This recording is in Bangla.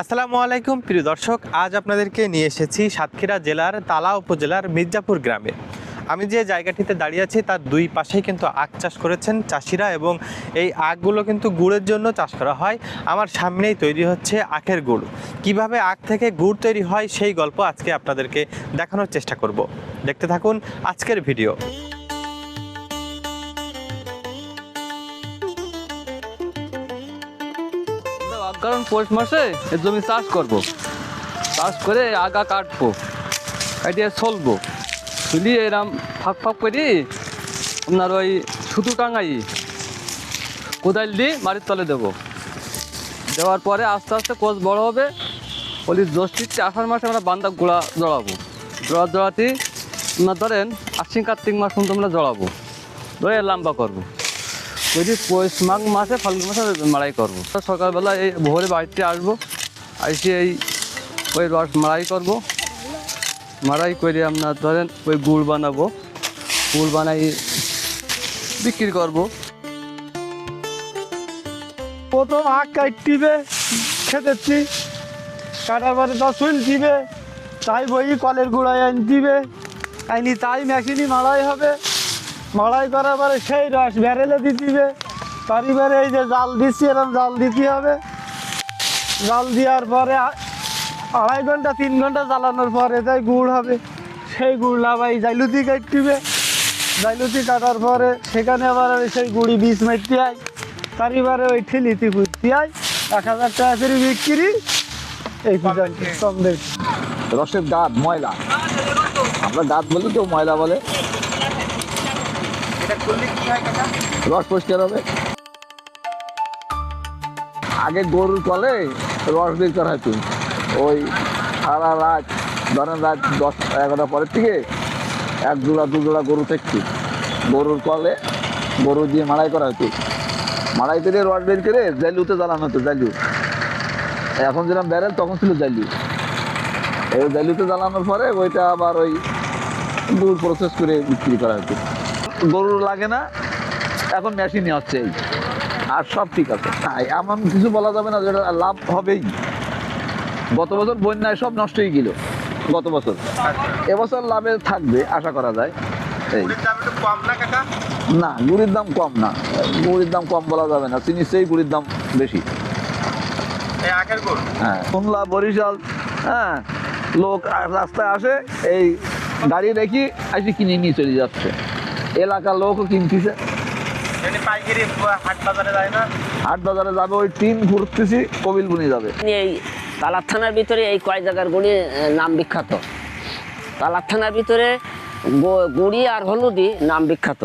আসসালামু আলাইকুম, প্রিয় দর্শক। আজ আপনাদেরকে নিয়ে এসেছি সাতক্ষীরা জেলার তালা উপজেলার মির্জাপুর গ্রামে। আমি যে জায়গাটিতে দাঁড়িয়ে আছি, তার দুই পাশেই কিন্তু আখ চাষ করেছেন চাষিরা এবং এই আখগুলো কিন্তু গুড়ের জন্য চাষ করা হয়। আমার সামনেই তৈরি হচ্ছে আখের গুড়। কীভাবে আখ থেকে গুড় তৈরি হয়, সেই গল্প আজকে আপনাদেরকে দেখানোর চেষ্টা করব। দেখতে থাকুন আজকের ভিডিও। কারণ পৌষ মাসে জমি চাষ করব। চাষ করে আগা কাটবো, কাটিয়ে চলবো তুলিয়ে এরম ফাঁক ফাঁক করি, আপনার ওই সুতো টাঙাই, কোদাল দিয়ে মাটির তলে দেবো। দেওয়ার পরে আস্তে আস্তে কোচ বড় হবে বলি জ্যৈষ্ঠীতে আষাঢ় মাসে আমরা বান্দা গোড়া জড়াবো। জড়া জড়াতে আপনার ধরেন আশ্বিন কার্তিক মাস পর্যন্ত আমরা জড়াবো। ধরে লম্বা করব। যদি পৌষ মাঘ মাসে, ফাল্গুন মাসে মাড়াই করব। সকালবেলা এই ভোরে বাড়িতে আসব এসে এই ওই রস মাড়াই করব। মাড়াই করে আপনার ধরেন ওই গুড় বানাবো, গুড় বানাই বিক্রি করব। প্রথম আখ কাটতিবে খেতেছি। কাটার পরে হুইল দিবে, তাই বই কলের গুঁড়ায় দিবে। আইনি তাই মেশিনই মাড়াই হবে। মাড়াই করার পরে সেই রস ব্যারেলে দিবে। তারিবারে এই যে জাল দিচ্ছি এরকম জাল দিতে হবে। জাল দেওয়ার পরে আড়াই ঘণ্টা তিন ঘণ্টা জ্বালানোর পরে যাই গুড় হবে সেই গুড় লাভাই জাইলুতি কাটতিবে জাইলুতি কাটার পরে সেখানে আবার ওই সেই গুড়ি বীজ মারতে হয় তারিবারে ওই ঠিলিতি ফুটতে হয় এক হাজার টাকা করে বিক্রি এই রসের দাঁত ময়লা। আমরা দাঁত বলি কেউ ময়লা বলে। রস পরিষ্কার হবে। আগে গরুর কলে রস বের করা হতো। ওই সারা রাত, ধরেন রাত দশ এগারোটা পরের থেকে এক জোড়া, দু জোড়া গরু থাকতো গরুর কলে গরু দিয়ে মাড়াই করা হতো। মাড়াই করে রস বের করে জাইলুতে জ্বালানো হতো, জাইলু। এখন যেরকম ব্যারেল, তখন ছিল জাইলু। এই জাইলুতে জ্বালানোর পরে ওইটা আবার ওই গুড় প্রসেস করে বিক্রি করা হতো। গরুর লাগে না এখন মেশিনে হচ্ছে এই। আর সব ঠিক আছে। এমন কিছু বলা যাবে না যেটা লাভ হবেই। গত বছর বন্যায় সব নষ্ট হয়ে গেল গত বছর। এবছর লাভে থাকবে আশা করা যায়। এই। না গুড়ির দাম কম না। গুড়ির দাম কম বলা যাবে না। চিনি সেই গুড়ির দাম বেশি। হ্যাঁ খুলনা বরিশাল হ্যাঁ লোক রাস্তায় আসে এই গাড়ি রেখে আসে কিনে নিয়ে চলে যাচ্ছে। এলাকার লোকও কিনতেছে। হাট বাজারে যায় না? হাট যাবে ওই টিম ঘুরতেছি কবিল বুনি যাবে। এই তালার থানার ভিতরে এই কয় জায়গার গুড়ি নাম বিখ্যাত? তালার থানার ভিতরে গুড়ি আর হলুদি নাম বিখ্যাত।